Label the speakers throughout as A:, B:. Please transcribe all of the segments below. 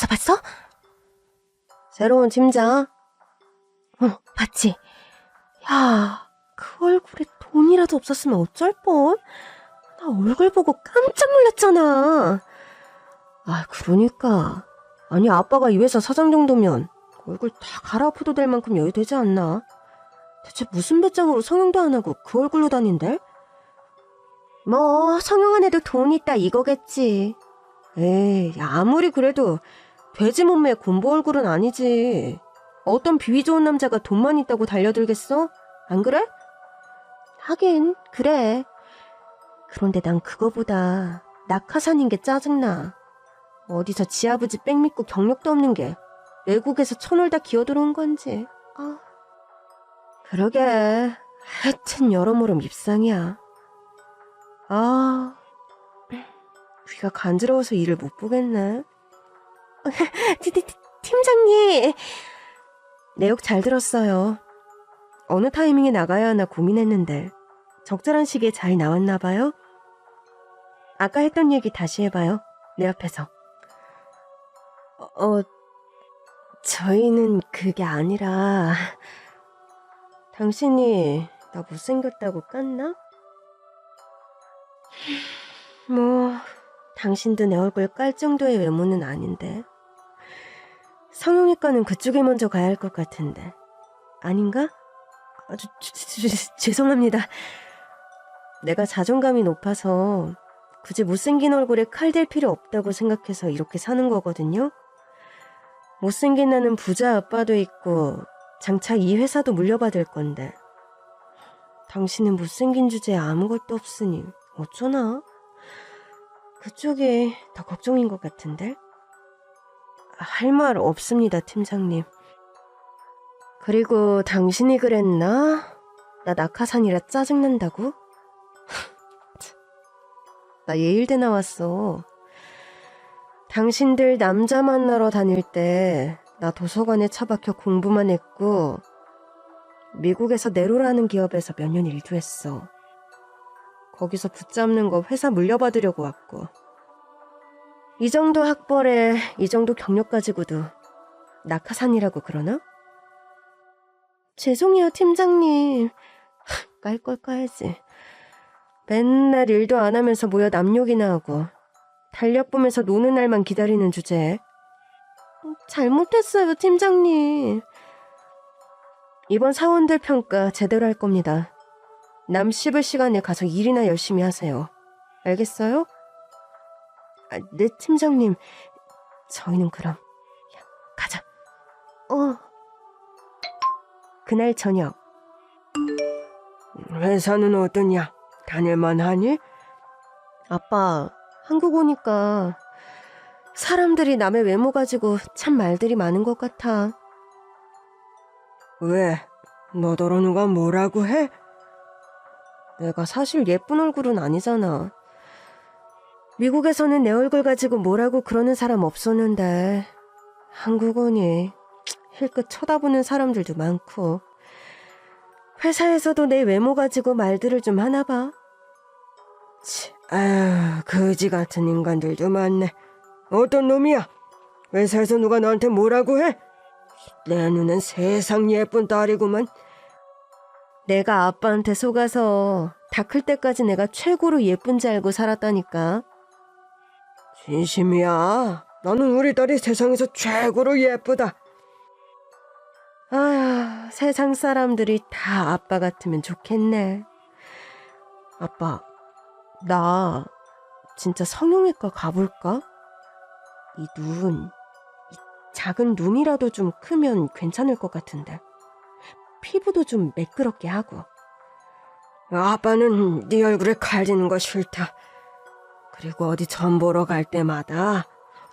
A: 봤어, 봤어? 새로운 팀장? 어, 봤지? 야, 그 얼굴에 돈이라도 없었으면 어쩔 뻔? 나 얼굴 보고 깜짝 놀랐잖아. 아, 그러니까. 아니, 아빠가 이 회사 사장 정도면 얼굴 다 갈아엎어도 될 만큼 여유 되지 않나? 대체 무슨 배짱으로 성형도 안 하고 그 얼굴로 다닌대? 뭐, 성형한 애도 돈 있다 이거겠지. 에이, 아무리 그래도 돼지 몸매 곰보 얼굴은 아니지. 어떤 비위 좋은 남자가 돈만 있다고 달려들겠어? 안 그래? 하긴, 그래. 그런데 난 그거보다 낙하산인 게 짜증나. 어디서 지 아버지 백 믿고 경력도 없는 게 외국에서 천을 다 기어들어온 건지. 아. 그러게. 하여튼 여러모로 밉상이야. 아. 귀가 간지러워서 일을 못 보겠네. 티, 티, 티, 팀장님. 내욕 잘 들었어요. 어느 타이밍에 나가야 하나 고민했는데 적절한 시기에 잘 나왔나 봐요. 아까 했던 얘기 다시 해봐요. 내 앞에서. 어, 어, 저희는 그게 아니라 당신이 나 못생겼다고 깠나? 뭐 당신도 내 얼굴 깔 정도의 외모는 아닌데 성형외과는 그쪽에 먼저 가야 할 것 같은데 아닌가? 아주 죄송합니다. 내가 자존감이 높아서 굳이 못생긴 얼굴에 칼 댈 필요 없다고 생각해서 이렇게 사는 거거든요. 못생긴 나는 부자 아빠도 있고 장차 이 회사도 물려받을 건데 당신은 못생긴 주제에 아무것도 없으니 어쩌나? 그쪽이 더 걱정인 것 같은데? 할 말 없습니다, 팀장님. 그리고 당신이 그랬나? 나 낙하산이라 짜증난다고? 나 예일대 나왔어. 당신들 남자 만나러 다닐 때 나 도서관에 처박혀 공부만 했고 미국에서 네로라는 기업에서 몇 년 일도 했어. 거기서 붙잡는 거 회사 물려받으려고 왔고 이 정도 학벌에 이 정도 경력 가지고도 낙하산이라고 그러나? 죄송해요 팀장님. 깔 걸 까야지. 맨날 일도 안 하면서 모여 남욕이나 하고 달력 보면서 노는 날만 기다리는 주제에 잘못했어요 팀장님. 이번 사원들 평가 제대로 할 겁니다. 남 씹을 시간에 가서 일이나 열심히 하세요. 알겠어요? 아, 네 팀장님 저희는 그럼 야, 가자 어 그날 저녁 회사는 어떠냐? 다닐만 하니? 아빠, 한국 오니까 사람들이 남의 외모 가지고 참 말들이 많은 것 같아. 왜? 너더러 누가 뭐라고 해? 내가 사실 예쁜 얼굴은 아니잖아. 미국에서는 내 얼굴 가지고 뭐라고 그러는 사람 없었는데 한국 오니 힐끗 쳐다보는 사람들도 많고 회사에서도 내 외모 가지고 말들을 좀 하나 봐. 치, 아휴, 거지 같은 인간들도 많네. 어떤 놈이야? 회사에서 누가 너한테 뭐라고 해? 내 눈엔 세상 예쁜 딸이구만. 내가 아빠한테 속아서 다 클 때까지 내가 최고로 예쁜지 알고 살았다니까. 진심이야. 나는 우리 딸이 세상에서 최고로 예쁘다. 아휴, 세상 사람들이 다 아빠 같으면 좋겠네. 아빠, 나 진짜 성형외과 가볼까? 이 눈, 이 작은 눈이라도 좀 크면 괜찮을 것 같은데. 피부도 좀 매끄럽게 하고. 아빠는 네 얼굴에 칼지는 거 싫다. 그리고 어디 전 보러 갈 때마다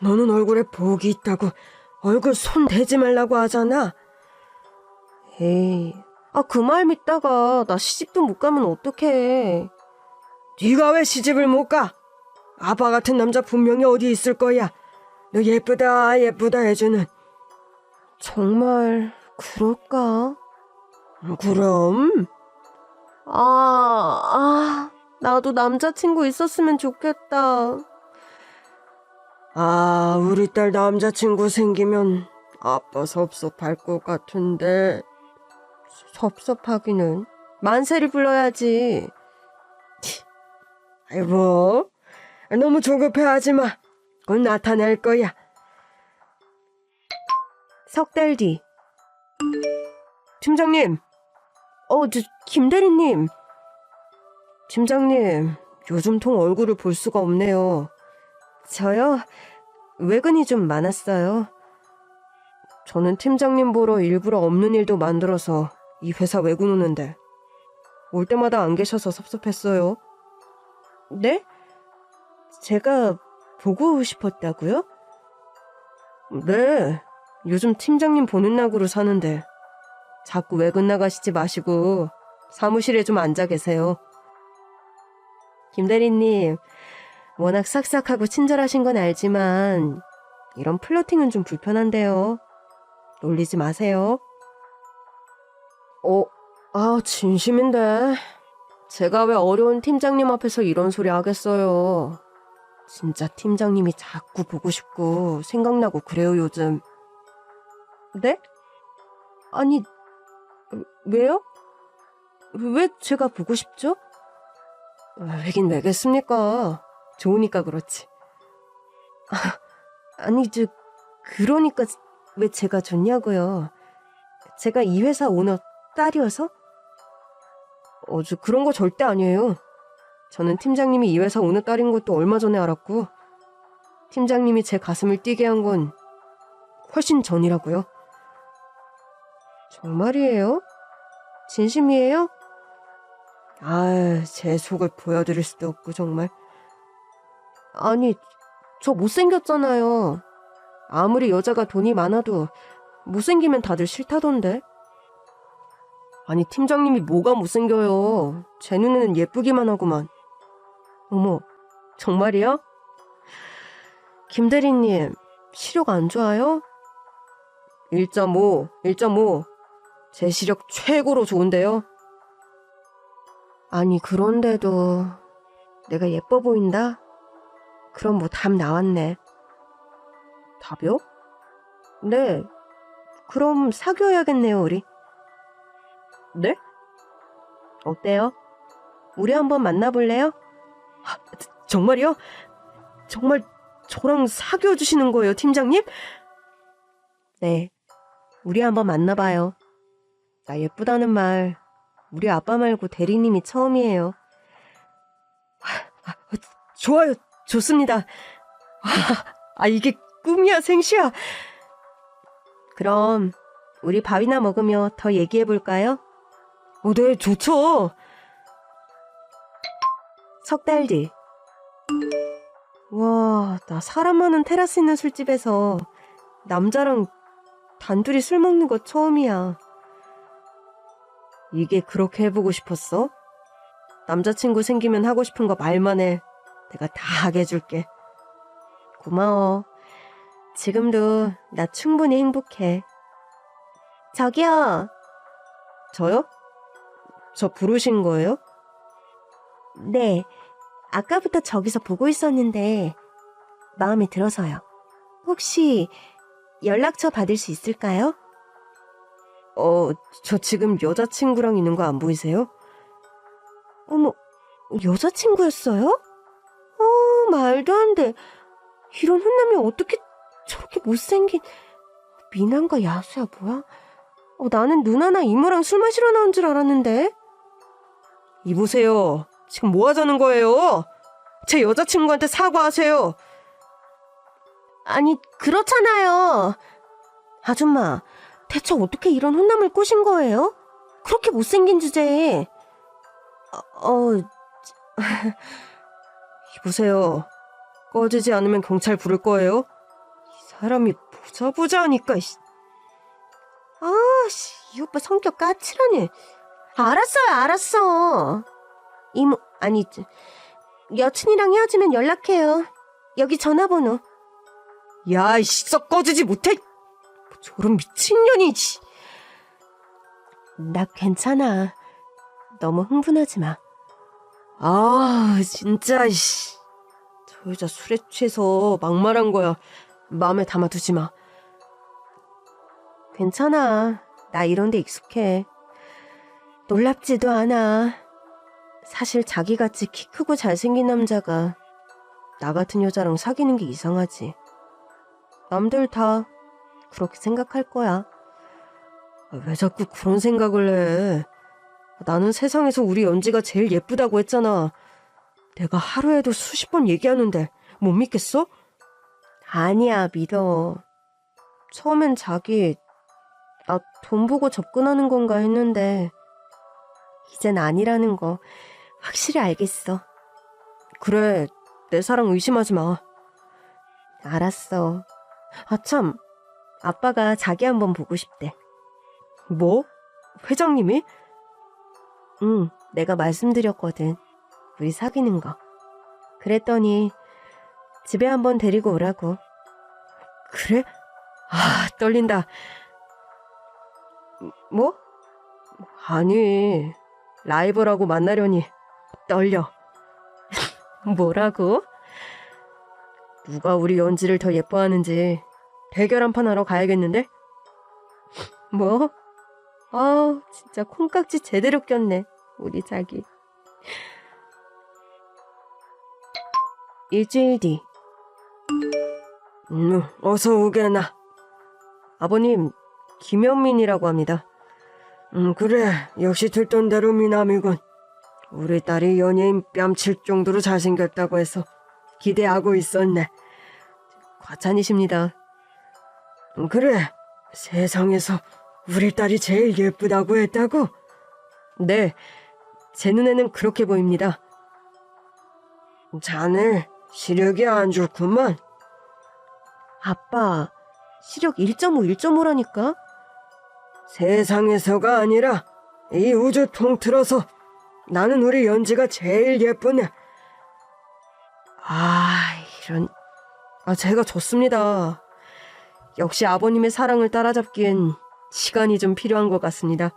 A: 너는 얼굴에 복이 있다고 얼굴 손 대지 말라고 하잖아. 에이, 아 그 말 믿다가 나 시집도 못 가면 어떡해. 네가 왜 시집을 못 가? 아빠 같은 남자 분명히 어디 있을 거야. 너 예쁘다 예쁘다 해주는. 정말 그럴까? 그럼. 아, 아, 나도 남자친구 있었으면 좋겠다. 아, 우리 딸 남자친구 생기면 아빠 섭섭할 것 같은데. 섭섭하기는 만세를 불러야지. 아이고, 너무 조급해하지 마. 곧 나타날 거야. 석 달 뒤. 팀장님. 어, 저, 김 대리님. 팀장님, 요즘 통 얼굴을 볼 수가 없네요. 저요? 외근이 좀 많았어요. 저는 팀장님 보러 일부러 없는 일도 만들어서 이 회사 외근 오는데 올 때마다 안 계셔서 섭섭했어요. 네? 제가 보고 싶었다고요? 네. 요즘 팀장님 보는 낙으로 사는데 자꾸 외근 나가시지 마시고 사무실에 좀 앉아 계세요. 김대리님, 워낙 싹싹하고 친절하신 건 알지만 이런 플러팅은 좀 불편한데요. 놀리지 마세요. 어, 아, 진심인데. 제가 왜 어려운 팀장님 앞에서 이런 소리 하겠어요. 진짜 팀장님이 자꾸 보고 싶고 생각나고 그래요, 요즘. 네? 아니, 왜요? 왜 제가 보고 싶죠? 왜긴 왜겠습니까? 좋으니까 그렇지. 아, 아니, 저, 그러니까 왜 제가 좋냐고요. 제가 이 회사 오너 딸이어서? 어, 저 그런 거 절대 아니에요. 저는 팀장님이 이 회사 오너 딸인 것도 얼마 전에 알았고, 팀장님이 제 가슴을 뛰게 한 건 훨씬 전이라고요. 정말이에요? 진심이에요? 아, 제 속을 보여드릴 수도 없고, 정말. 아니, 저 못생겼잖아요. 아무리 여자가 돈이 많아도 못생기면 다들 싫다던데. 아니, 팀장님이 뭐가 못생겨요. 제 눈에는 예쁘기만 하구만. 어머, 정말이야? 김대리님, 시력 안 좋아요? 1.5, 1.5. 제 시력 최고로 좋은데요? 아니, 그런데도 내가 예뻐 보인다? 그럼 뭐 답 나왔네. 답이요? 네. 그럼 사귀어야겠네요, 우리. 네? 어때요? 우리 한번 만나볼래요? 아, 정말요? 정말 저랑 사귀어 주시는 거예요, 팀장님? 네. 우리 한번 만나봐요. 나 예쁘다는 말, 우리 아빠 말고 대리님이 처음이에요. 아, 아, 좋아요. 좋습니다. 아, 아, 이게 꿈이야, 생시야. 그럼 우리 밥이나 먹으며 더 얘기해 볼까요? 어, 네, 좋죠. 석 달 뒤. 와, 나 사람 많은 테라스 있는 술집에서 남자랑 단둘이 술 먹는 거 처음이야. 이게 그렇게 해보고 싶었어? 남자친구 생기면 하고 싶은 거 말만 해. 내가 다 하게 해줄게. 고마워. 지금도 나 충분히 행복해. 저기요. 저요? 저 부르신 거예요? 네. 아까부터 저기서 보고 있었는데 마음에 들어서요. 혹시 연락처 받을 수 있을까요? 어, 저 지금 여자친구랑 있는 거 안 보이세요? 어머, 여자친구였어요? 어, 말도 안 돼. 이런 훈남이 어떻게 저렇게 못생긴 미남과 야수야 뭐야? 어, 나는 누나나 이모랑 술 마시러 나온 줄 알았는데. 이보세요. 지금 뭐 하자는 거예요? 제 여자친구한테 사과하세요. 아니, 그렇잖아요. 아줌마, 대체 어떻게 이런 훈남을 꼬신 거예요? 그렇게 못생긴 주제에. 어, 어 이보세요. 꺼지지 않으면 경찰 부를 거예요. 이 사람이 보자 보자 하니까. 씨. 아, 씨, 이 오빠 성격 까칠하네. 알았어요, 알았어. 이모, 아니, 저, 여친이랑 헤어지면 연락해요. 여기 전화번호. 야, 이씨, 썩 꺼지지 못해. 저런 미친년이, 씨. 나 괜찮아. 너무 흥분하지 마. 아, 진짜, 씨. 그 여자 술에 취해서 막말한 거야. 마음에 담아두지 마. 괜찮아. 나 이런 데 익숙해. 놀랍지도 않아. 사실 자기같이 키 크고 잘생긴 남자가 나 같은 여자랑 사귀는 게 이상하지. 남들 다 그렇게 생각할 거야. 아, 왜 자꾸 그런 생각을 해? 나는 세상에서 우리 연지가 제일 예쁘다고 했잖아. 내가 하루에도 수십 번 얘기하는데 못 믿겠어? 아니야, 믿어. 처음엔 자기 나돈 보고 접근하는 건가 했는데 이젠 아니라는 거 확실히 알겠어. 그래, 내 사랑 의심하지 마. 알았어. 아, 참. 아빠가 자기 한번 보고 싶대. 뭐? 회장님이? 응, 내가 말씀드렸거든. 우리 사귀는 거. 그랬더니 집에 한번 데리고 오라고. 그래? 아, 떨린다. 뭐? 아니, 라이벌하고 만나려니 떨려. 뭐라고? 누가 우리 연지를 더 예뻐하는지 대결 한 판 하러 가야겠는데? 뭐? 아, 진짜 콩깍지 제대로 꼈네. 우리 자기. 일주일 뒤. 음, 어서 오게나. 아버님, 김현민이라고 합니다. 음, 그래. 역시 들던 대로 미남이군. 우리 딸이 연예인 뺨칠 정도로 잘생겼다고 해서 기대하고 있었네. 과찬이십니다. 음, 그래. 세상에서 우리 딸이 제일 예쁘다고 했다고? 네. 제 눈에는 그렇게 보입니다. 자네 시력이 안 좋구만. 아빠, 시력 1.5, 1.5라니까? 세상에서가 아니라 이 우주 통틀어서 나는 우리 연지가 제일 예쁘네. 아, 이런. 아, 제가 졌습니다. 역시 아버님의 사랑을 따라잡기엔 시간이 좀 필요한 것 같습니다.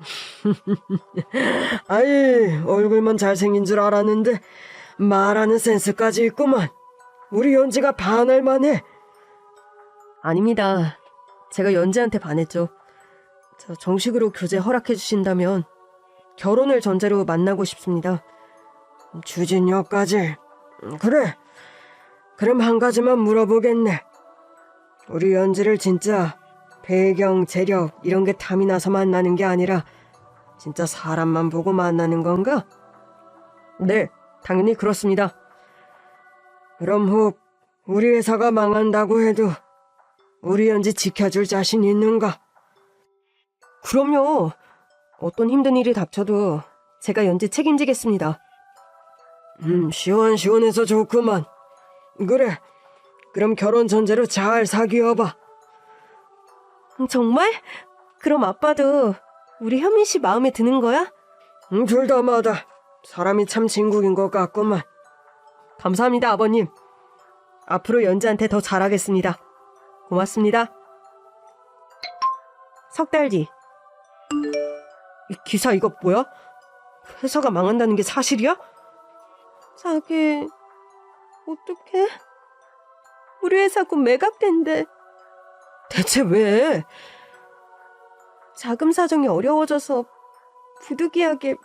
A: 아이, 얼굴만 잘생긴 줄 알았는데 말하는 센스까지 있구만. 우리 연지가 반할 만해. 아닙니다. 제가 연지한테 반했죠. 저 정식으로 교제 허락해 주신다면 결혼을 전제로 만나고 싶습니다. 주진여까지. 음, 그래. 그럼 한 가지만 물어보겠네. 우리 연지를 진짜 배경, 재력 이런 게 탐이 나서 만나는 게 아니라 진짜 사람만 보고 만나는 건가? 네, 당연히 그렇습니다. 그럼 혹 우리 회사가 망한다고 해도 우리 연지 지켜줄 자신 있는가? 그럼요. 어떤 힘든 일이 닥쳐도 제가 연지 책임지겠습니다. 음, 시원시원해서 좋구만. 그래. 그럼 결혼 전제로 잘 사귀어봐. 정말? 그럼 아빠도 우리 현민 씨 마음에 드는 거야? 응, 둘다 맞아. 사람이 참 진국인 것 같구만. 감사합니다, 아버님. 앞으로 연지한테 더 잘하겠습니다. 고맙습니다. 석 달 뒤. 이 기사 이거 뭐야? 회사가 망한다는 게 사실이야? 자기, 어떡해? 우리 회사 곧 매각된대. 대체 왜? 자금 사정이 어려워져서 부득이하게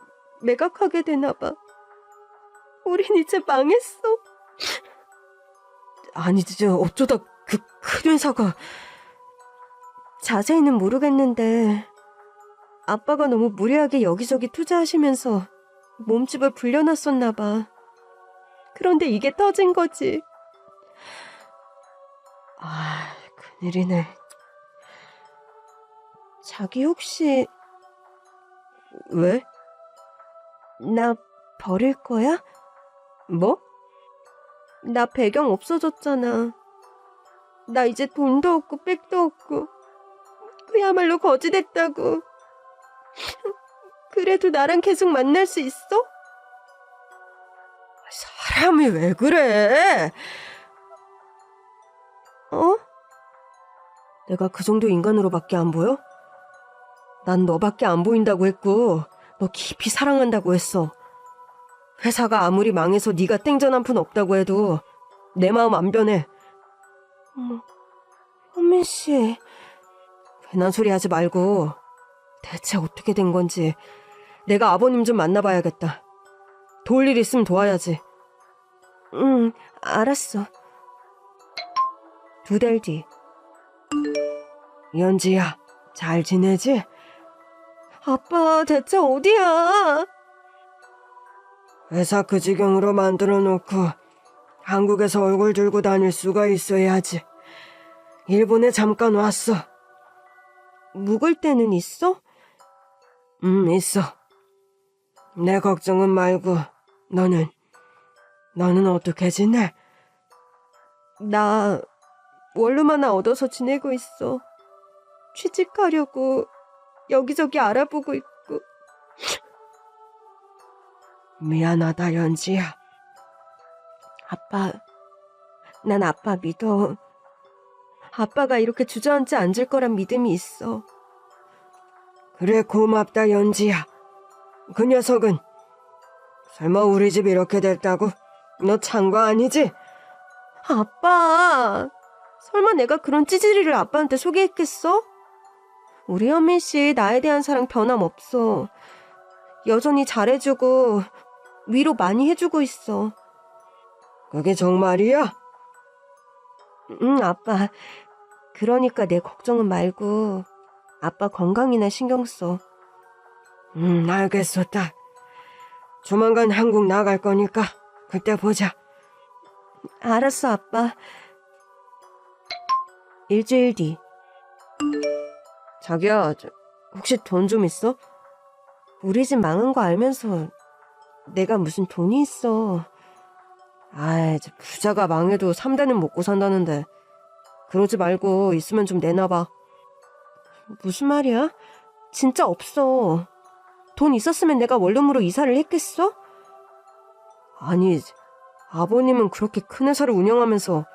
A: 매각하게 되나 봐. 우린 이제 망했어. 아니, 진짜 어쩌다 그 큰 회사가 자세히는 모르겠는데 아빠가 너무 무리하게 여기저기 투자하시면서 몸집을 불려놨었나 봐. 그런데 이게 터진 거지. 아, 큰일이네. 자기 혹시 왜? 나 버릴 거야? 뭐? 나 배경 없어졌잖아. 나 이제 돈도 없고 백도 없고 그야말로 거지 됐다고. 그래도 나랑 계속 만날 수 있어? 사람이 왜 그래? 어? 내가 그 정도 인간으로밖에 안 보여? 난 너밖에 안 보인다고 했고, 너 깊이 사랑한다고 했어. 회사가 아무리 망해서 네가 땡전 한 푼 없다고 해도 내 마음 안 변해. 어머, 현민 씨. 괜한 소리 하지 말고 대체 어떻게 된 건지 내가 아버님 좀 만나봐야겠다. 도울 일 있으면 도와야지. 응, 알았어. 두 달 뒤. 연지야, 잘 지내지? 아빠, 대체 어디야? 회사 그 지경으로 만들어 놓고 한국에서 얼굴 들고 다닐 수가 있어야지. 일본에 잠깐 왔어. 묵을 때는 있어? 음, 있어. 내 걱정은 말고 너는 너는 어떻게 지내? 나 원룸 하나 얻어서 지내고 있어. 취직하려고 여기저기 알아보고 있고. 미안하다, 연지야. 아빠, 난 아빠 믿어. 아빠가 이렇게 주저앉지 않을 거란 믿음이 있어. 그래, 고맙다, 연지야. 그 녀석은 설마 우리 집 이렇게 됐다고? 너찬거 아니지? 아빠, 설마 내가 그런 찌질이를 아빠한테 소개했겠어? 우리 현민 씨 나에 대한 사랑 변함없어. 여전히 잘해주고 위로 많이 해주고 있어. 그게 정말이야? 응, 아빠. 그러니까 내 걱정은 말고 아빠 건강이나 신경 써. 응, 알겠어, 딸. 조만간 한국 나갈 거니까 그때 보자. 알았어, 아빠. 일주일 뒤. 자기야, 저, 혹시 돈 좀 있어? 우리 집 망한 거 알면서 내가 무슨 돈이 있어. 아이, 저 부자가 망해도 3대는 먹고 산다는데. 그러지 말고 있으면 좀 내놔봐. 무슨 말이야? 진짜 없어. 돈 있었으면 내가 원룸으로 이사를 했겠어? 아니, 아버님은 그렇게 큰 회사를 운영하면서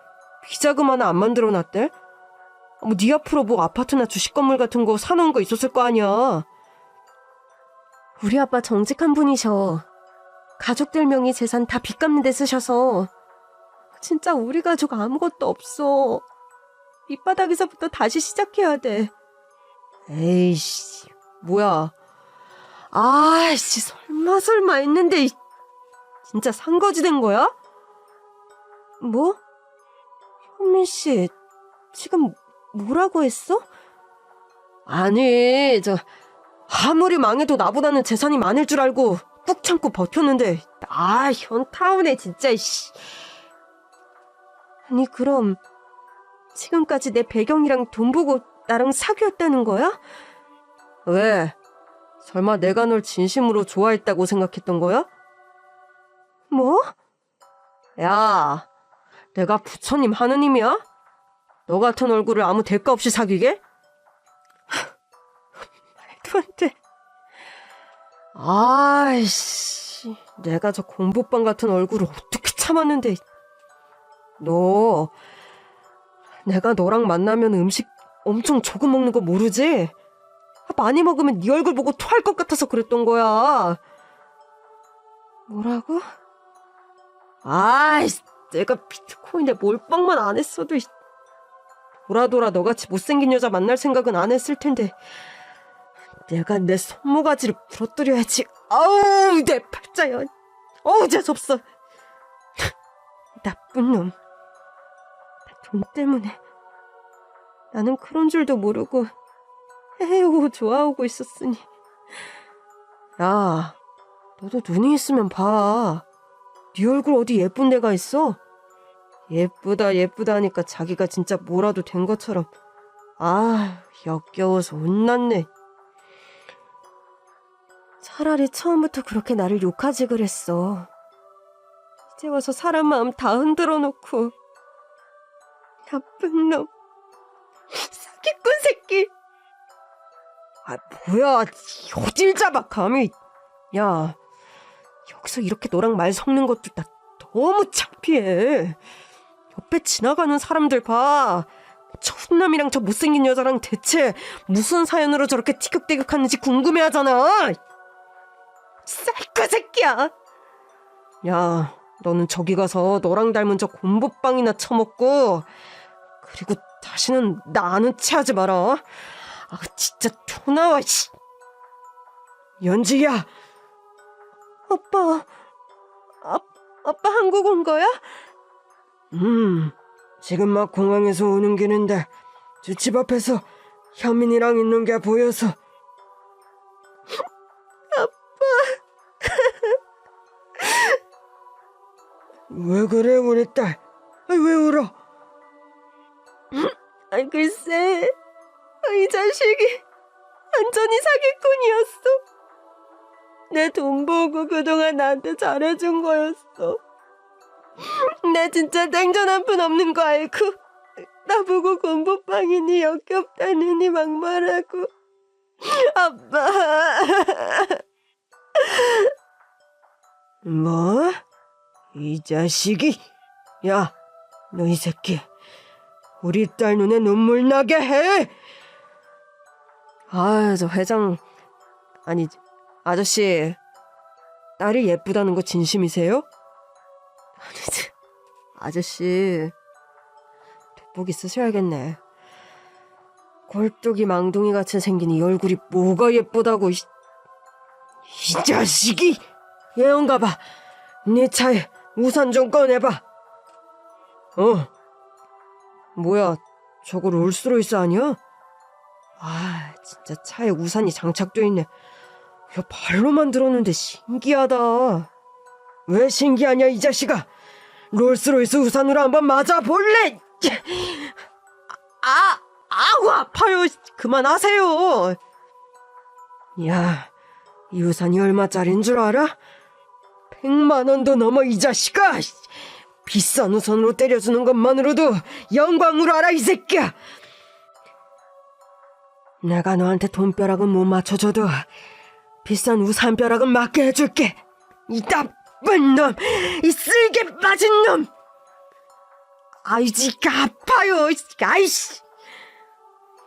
A: 비자금 하나 안 만들어 놨대? 뭐네 앞으로 뭐 아파트나 주식 건물 같은 거 사놓은 거 있었을 거 아니야. 우리 아빠 정직한 분이셔. 가족들 명의 재산 다 빚 갚는 데 쓰셔서 진짜 우리 가족 아무것도 없어. 밑바닥에서부터 다시 시작해야 돼. 에이씨, 뭐야. 아이씨, 설마 설마 했는데 이- 진짜 산거지 된 거야? 뭐? 현민 씨, 지금 뭐라고 했어? 아니, 저 아무리 망해도 나보다는 재산이 많을 줄 알고 꾹 참고 버텼는데 아 현타오네 진짜 씨. 아니 그럼 지금까지 내 배경이랑 돈 보고 나랑 사귀었다는 거야? 왜? 설마 내가 널 진심으로 좋아했다고 생각했던 거야? 뭐? 야, 내가 부처님 하느님이야? 너 같은 얼굴을 아무 대가 없이 사귀게? 말도 안 돼. 아이씨, 내가 저 공부방 같은 얼굴을 어떻게 참았는데. 너, 내가 너랑 만나면 음식 엄청 조금 먹는 거 모르지? 많이 먹으면 네 얼굴 보고 토할 것 같아서 그랬던 거야. 뭐라고? 아이씨, 내가 비트코인에 몰빵만 안 했어도 이- 돌아 돌아 너같이 못생긴 여자 만날 생각은 안 했을 텐데 내가 내 손모가지를 부러뜨려야지. 아우 내 팔자야. 어우 재수없어. 나쁜 놈. 다돈 때문에 나는 그런 줄도 모르고 해오고 좋아하고 있었으니. 야, 너도 눈이 있으면 봐. 네 얼굴 어디 예쁜 데가 있어? 예쁘다 예쁘다 하니까 자기가 진짜 뭐라도 된 것처럼. 아 역겨워서 혼났네. 차라리 처음부터 그렇게 나를 욕하지 그랬어. 이제 와서 사람 마음 다 흔들어 놓고. 나쁜 놈. 사기꾼 새끼. 아 뭐야. 요질 잡아 감히. 야 여기서 이렇게 너랑 말 섞는 것도 나 너무 창피해 옆에 지나가는 사람들 봐. 저 훈남이랑 저 못생긴 여자랑 대체 무슨 사연으로 저렇게 티격태격하는지 궁금해하잖아. 사이코 새끼야. 야, 너는 저기 가서 너랑 닮은 저 곰보빵이나 처먹고 그리고 다시는 나 아는 체 하지 마라. 아, 진짜 토 나와, 씨. 연지야! 아빠, 아, 아빠 한국 온 거야? 음, 지금 막 공항에서 오는 길인데 저집 앞에서 현민이랑 있는 게 보여서. 왜 그래 우리 딸? 아이, 왜 울어? 아 글쎄 이 자식이 완전히 사기꾼이었어. 내 돈 보고 그동안 나한테 잘해준 거였어. 나 진짜 땡전 한 푼 없는 거 알고? 나보고 곰보빵이니 역겹다느니 막말하고. 아빠. 뭐? 이 자식이. 야 너 이 새끼. 우리 딸 눈에 눈물 나게 해! 아, 저 회장. 아니 아저씨. 딸이 예쁘다는 거 진심이세요? 아니, 저, 아저씨 돋보기 쓰셔야겠네. 골뚝이 망둥이 같이 생긴 이 얼굴이 뭐가 예쁘다고 이, 이 자식이 예언가 봐. 네 차에 우산 좀 꺼내봐. 어. 뭐야, 저거 롤스로이스 아니야? 아, 진짜 차에 우산이 장착돼 있네. 야, 발로만 들었는데 신기하다. 왜 신기하냐, 이 자식아? 롤스로이스 우산으로 한번 맞아 볼래? 아, 아우, 아파요. 그만하세요. 야, 이 우산이 얼마짜린 줄 알아? 백만 원도 넘어, 이 자식아! 비싼 우산으로 때려주는 것만으로도 영광으로 알아, 이 새끼야! 내가 너한테 돈벼락은 못 맞춰줘도 비싼 우산벼락은 맞게 해줄게. 이 나쁜 놈, 이 쓸개 빠진 놈. 아이지가 아파요. 아이씨.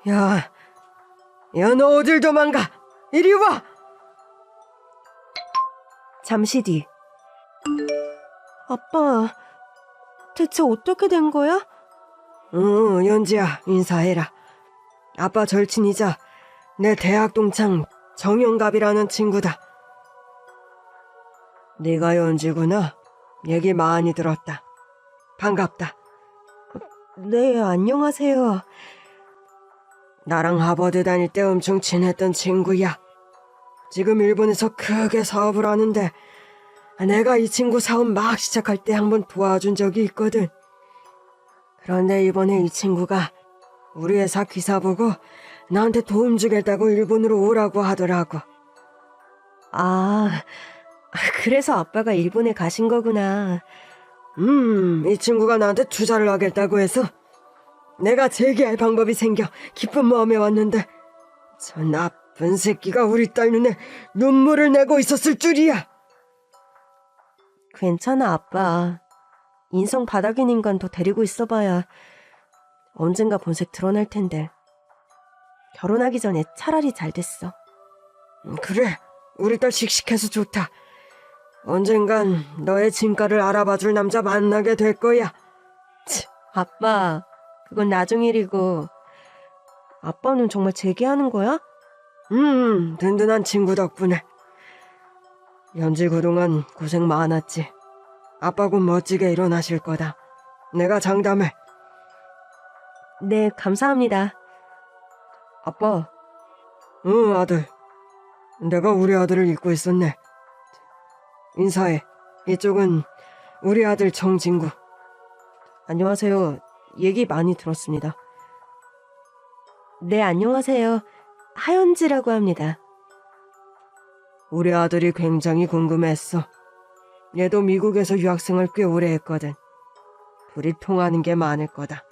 A: 야, 야 너 어딜 도망가? 이리 와. 잠시 뒤. 아빠, 대체 어떻게 된 거야? 응, 연지야, 인사해라. 아빠 절친이자 내 대학 동창 정영갑이라는 친구다. 네가 연지구나. 얘기 많이 들었다. 반갑다. 네, 안녕하세요. 나랑 하버드 다닐 때 엄청 친했던 친구야. 지금 일본에서 크게 사업을 하는데 내가 이 친구 사업 막 시작할 때 한 번 도와준 적이 있거든. 그런데 이번에 이 친구가 우리 회사 기사 보고 나한테 도움 주겠다고 일본으로 오라고 하더라고. 아, 그래서 아빠가 일본에 가신 거구나. 음, 이 친구가 나한테 투자를 하겠다고 해서 내가 재기할 방법이 생겨 기쁜 마음에 왔는데 저 나쁜 새끼가 우리 딸 눈에 눈물을 내고 있었을 줄이야. 괜찮아, 아빠. 인성 바닥인 인간 더 데리고 있어봐야 언젠가 본색 드러날 텐데. 결혼하기 전에 차라리 잘 됐어. 음, 그래, 우리 딸 씩씩해서 좋다. 언젠간 너의 진가를 알아봐 줄 남자 만나게 될 거야. 치, 아빠, 그건 나중 일이고. 아빠는 정말 재기하는 거야? 음, 든든한 친구 덕분에. 연지 그동안 고생 많았지. 아빠 곧 멋지게 일어나실 거다. 내가 장담해. 네, 감사합니다. 아빠. 응, 아들. 내가 우리 아들을 잊고 있었네. 인사해. 이쪽은 우리 아들 정진구. 안녕하세요. 얘기 많이 들었습니다. 네, 안녕하세요. 하연지라고 합니다. 우리 아들이 굉장히 궁금했어. 얘도 미국에서 유학생을 꽤 오래 했거든. 둘이 통하는 게 많을 거다.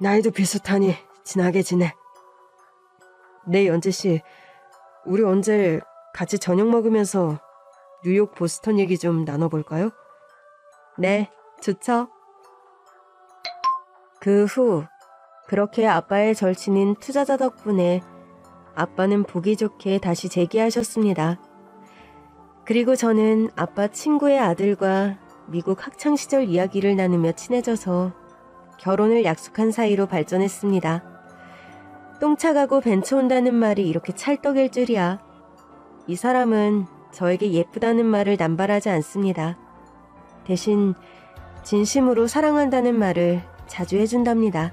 A: 나이도 비슷하니 친하게 지내. 네, 연재 씨. 우리 언제 같이 저녁 먹으면서 뉴욕 보스턴 얘기 좀 나눠볼까요? 네, 좋죠. 그 후, 그렇게 아빠의 절친인 투자자 덕분에 아빠는 보기 좋게 다시 재기하셨습니다. 그리고 저는 아빠 친구의 아들과 미국 학창시절 이야기를 나누며 친해져서 결혼을 약속한 사이로 발전했습니다. 똥차 가고 벤처 온다는 말이 이렇게 찰떡일 줄이야. 이 사람은 저에게 예쁘다는 말을 남발하지 않습니다. 대신 진심으로 사랑한다는 말을 자주 해준답니다.